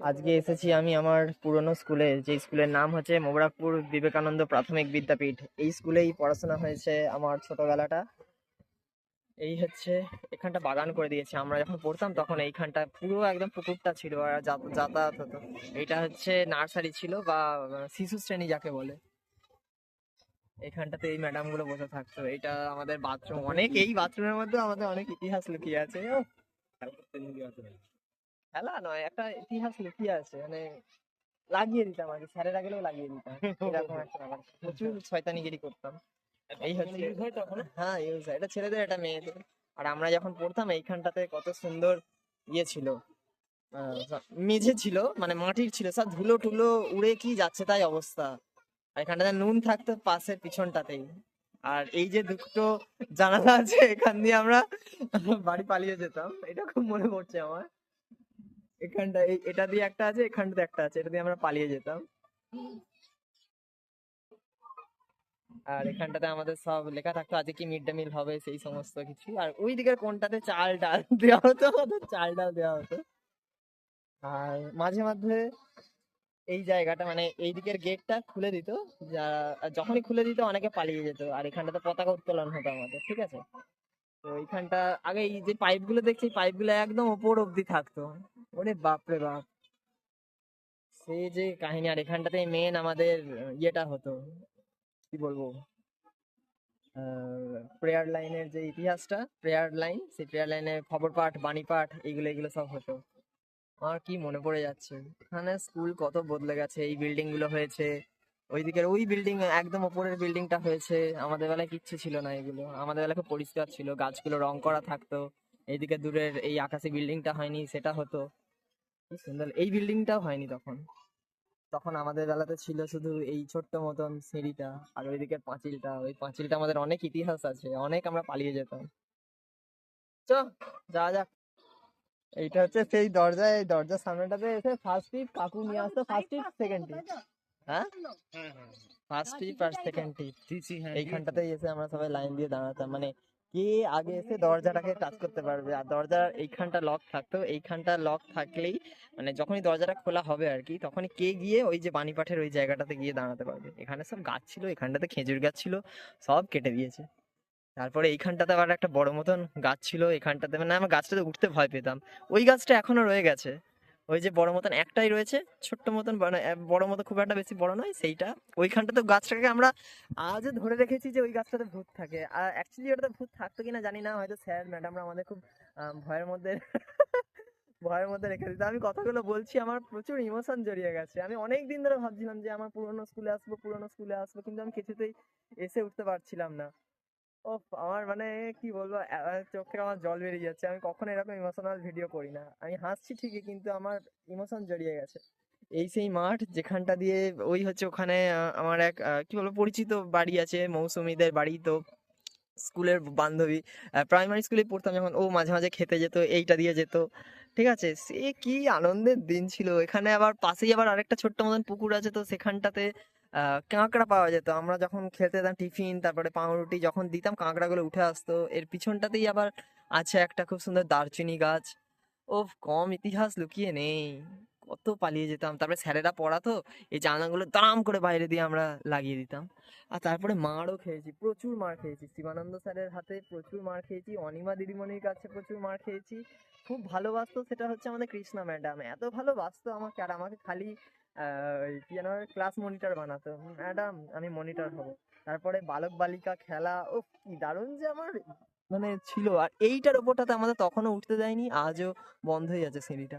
আজকে এসেছি আমি আমার পুরনো স্কুলে, যে স্কুলের নাম হচ্ছে মোবরাকপুর বিবেকানন্দ প্রাথমিক বিদ্যাপীঠ। এই স্কুলেই পড়াশোনা হয়েছে আমার ছোটবেলাটা। এই হচ্ছে, এখানটা বাগান করে দিয়েছে আমরা। যখন পড়তাম তখন এইখানটা পুরো একদম পুকুরটা ছিল আর যাতায়াত হতো। এটা হচ্ছে নার্সারি ছিল বা শিশু শ্রেণি যাকে বলে। এখানটাতে এই ম্যাডামগুলো বসে থাকতো। এটা আমাদের বাথরুম। অনেক, এই বাথরুমের মধ্যে আমাদের অনেক ইতিহাস লুকিয়ে আছে। খেলা নয় একটা ইতিহাস লুকিয়ে আছে। মানে লাগিয়ে দিতাম আর আগে স্যারেরা গেলেও লাগিয়ে দিতাম। এরকম একটা ব্যাপার। প্রচুর শয়তানিগিরি করতাম। এই হচ্ছে হ্যাঁ ইউজ হয়। এটা ছেলেদের এটা মেয়েদের আর আমরা যখন পড়তাম এইখানটাতে কত সুন্দর ইয়ে ছিল। মেঝে ছিল মানে মাটির ছিল। সব ধুলো টুলো উড়ে কি যাচ্ছে তাই অবস্থা। আর এখানটাতে নুন থাকতো পাশের পিছনটাতেই। আর এই যে দুটো জানালা আছে এখান দিয়ে আমরা বাড়ি পালিয়ে যেতাম। এটা খুব মনে পড়ছে আমার। এখানটা এটা দিয়ে একটা আছে, এখানটাতে একটা আছে, এটা দিয়ে আমরা পালিয়ে যেতাম। আর এখানটাতে আমাদের সব লেখা থাকতো, আজকে কি মিড ডে মিল হবে, সেই সমস্ত কিছু। আর ওই দিকের কোনটাতে চাল ডাল দেওয়া হতো, আমাদের চাল ডাল দেওয়া হতো। আর মাঝে মাঝে এই জায়গাটা মানে এই দিকের গেটটা খুলে দিত, যা যখনই খুলে দিত, অনেকে পালিয়ে যেত। আর এখানটাতে পতাকা উত্তোলন হতো আমাদের, ঠিক আছে? তো এইখানটা আগে এই যে পাইপগুলো দেখছি পাইপগুলো একদম ওপর অব্দি থাকতো। ওরে বাপরে বাপ। সেই যে কাহিনী, আর এখানটাতে মেন আমাদের ইয়েটা হতো। কি বলব? প্রেয়ার লাইনের যে ইতিহাসটা প্রেয়ার লাইন সেই প্রেয়ার লাইনের খবর পাঠ, বাণী পাঠ এগুলো এগুলো সব হতো। আমার কি মনে পড়ে যাচ্ছে? এখানে স্কুল কত বদলে গেছে, এই বিল্ডিংগুলো হয়েছে। ওই দিকের ওই বিল্ডিং একদম ওপরের বিল্ডিংটা হয়েছে। আমাদের বেলায় কিচ্ছু ছিল না এগুলো। আমাদের বেলায় খুব পরিষ্কার ছিল, গাছগুলো রং করা থাকতো। এইদিকে দূরের এই আকাশি বিল্ডিংটা হয়নি, সেটা হতো। সুন্দর এই বিল্ডিংটাও হয়নি তখন। তখন আমাদের বেলাতে ছিল শুধু এই ছোট্ট মতন সিঁড়িটা আর ওইদিকে পাঁচিলটা। ওই পাঁচিলটা আমাদের অনেক ইতিহাস আছে অনেক আমরা পালিয়ে যেতাম। চ যাওয়া যাক। এইটা হচ্ছে সেই দরজা এই দরজার সামনেটাতে এসে ফার্স্ট টিপ কাকু নিয়ে আসতো ফার্স্ট টিপ সেকেন্ড টিপ হ্যাঁ? ফার্স্ট টিপ আর সেকেন্ড টিপ এইখানটাতেই এসে আমরা সবাই লাইন দিয়ে দাঁড়াতাম। মানে কে আগে এসে দরজাটাকে টাচ করতে পারবে? আর দরজার এইখানটা লক থাকতো। এইখানটা লক থাকলেই মানে যখনই দরজাটা খোলা হবে আর কি তখনই কে গিয়ে ওই যে বাণীপাঠের ওই জায়গাটাতে গিয়ে দাঁড়াতে পারবে। এখানে সব গাছ ছিল, এখানটাতে খেজুর গাছ ছিল, সব কেটে দিয়েছে। তারপরে এইখানটাতে আবার একটা বড় মতন গাছ ছিল, এখানটাতে মানে আমরা গাছটাতে উঠতে ভয় পেতাম। ওই গাছটা এখনও রয়ে গেছে। ওই যে বড় মতন একটাই রয়েছে, ছোট্ট মতন বড় মতো খুব একটা বেশি বড় নয়, সেইটা। ওইখানটাতে গাছটাকে আমরা আজও ধরে রেখেছি যে ওই গাছটাতে ভূত থাকে। আর অ্যাকচুয়ালি ওটাতে ভূত থাকতো কিনা জানি না, হয়তো স্যার ম্যাডামরা আমাদের খুব ভয়ের মধ্যে ভয়ের মধ্যে রেখে দিত। আমি কথাগুলো বলছি, আমার প্রচুর ইমোশন জড়িয়ে গেছে। আমি অনেক দিন ধরে ভাবছিলাম যে আমার পুরোনো স্কুলে আসব, পুরোনো স্কুলে আসব, কিন্তু আমি কিছুতেই এসে উঠতে পারছিলাম না। ও আমার মানে কি বলব চোখ আমার জল বেরিয়ে যাচ্ছে। আমি কখনো এরকম ইমোশনাল ভিডিও করি না। আমি হাসছি ঠিকই, কিন্তু আমার ইমোশন জড়িয়ে গেছে। এই সেই মাঠ যেখানটা দিয়ে ওই হচ্ছে ওখানে আমার এক কি বলব, পরিচিত বাড়ি আছে, মৌসুমীদের বাড়ি তো স্কুলের বান্ধবী। প্রাইমারি স্কুলে পড়তাম যখন, ও মাঝে মাঝে খেতে যেত, এইটা দিয়ে যেত। ঠিক আছে? সে কি আনন্দের দিন ছিল। এখানে আবার পাশেই আবার আরেকটা ছোট্ট মতন পুকুর আছে, তো সেখানটাতে কাঁকড়া পাওয়া যেত। আমরা যখন খেতে যেতাম টিফিন, তারপরে পাউরুটি যখন দিতাম কাঁকড়াগুলো উঠে আসতো। এর পিছনটাতেই আবার আছে একটা খুব সুন্দর দারচিনি গাছ। ও কম ইতিহাস লুকিয়ে নেই। কত পালিয়ে যেতাম। তারপরে স্যারেরা পড়াতো, এই জানাগুলো দাম করে বাইরে দিয়ে আমরা লাগিয়ে দিতাম। আর তারপরে মারও খেয়েছি, প্রচুর মার খেয়েছি। শিবানন্দ স্যারের হাতে প্রচুর মার খেয়েছি, অনিমা দিদিমণির কাছে প্রচুর মার খেয়েছি। খুব ভালোবাসতো সেটা হচ্ছে আমাদের কৃষ্ণা ম্যাডাম। এত ভালোবাসতো আমাকে আর আমাকে খালি ওই কি যেন ক্লাস মনিটর বানাতো। ম্যাডাম আমি মনিটর হব। তারপরে বালক বালিকা খেলা ও কি দারুণ যে আমার মানে ছিল। আর এইটার ওপরটাতে আমাদের তখনও উঠতে দেয়নি, আজও বন্ধই আছে সিঁড়িটা।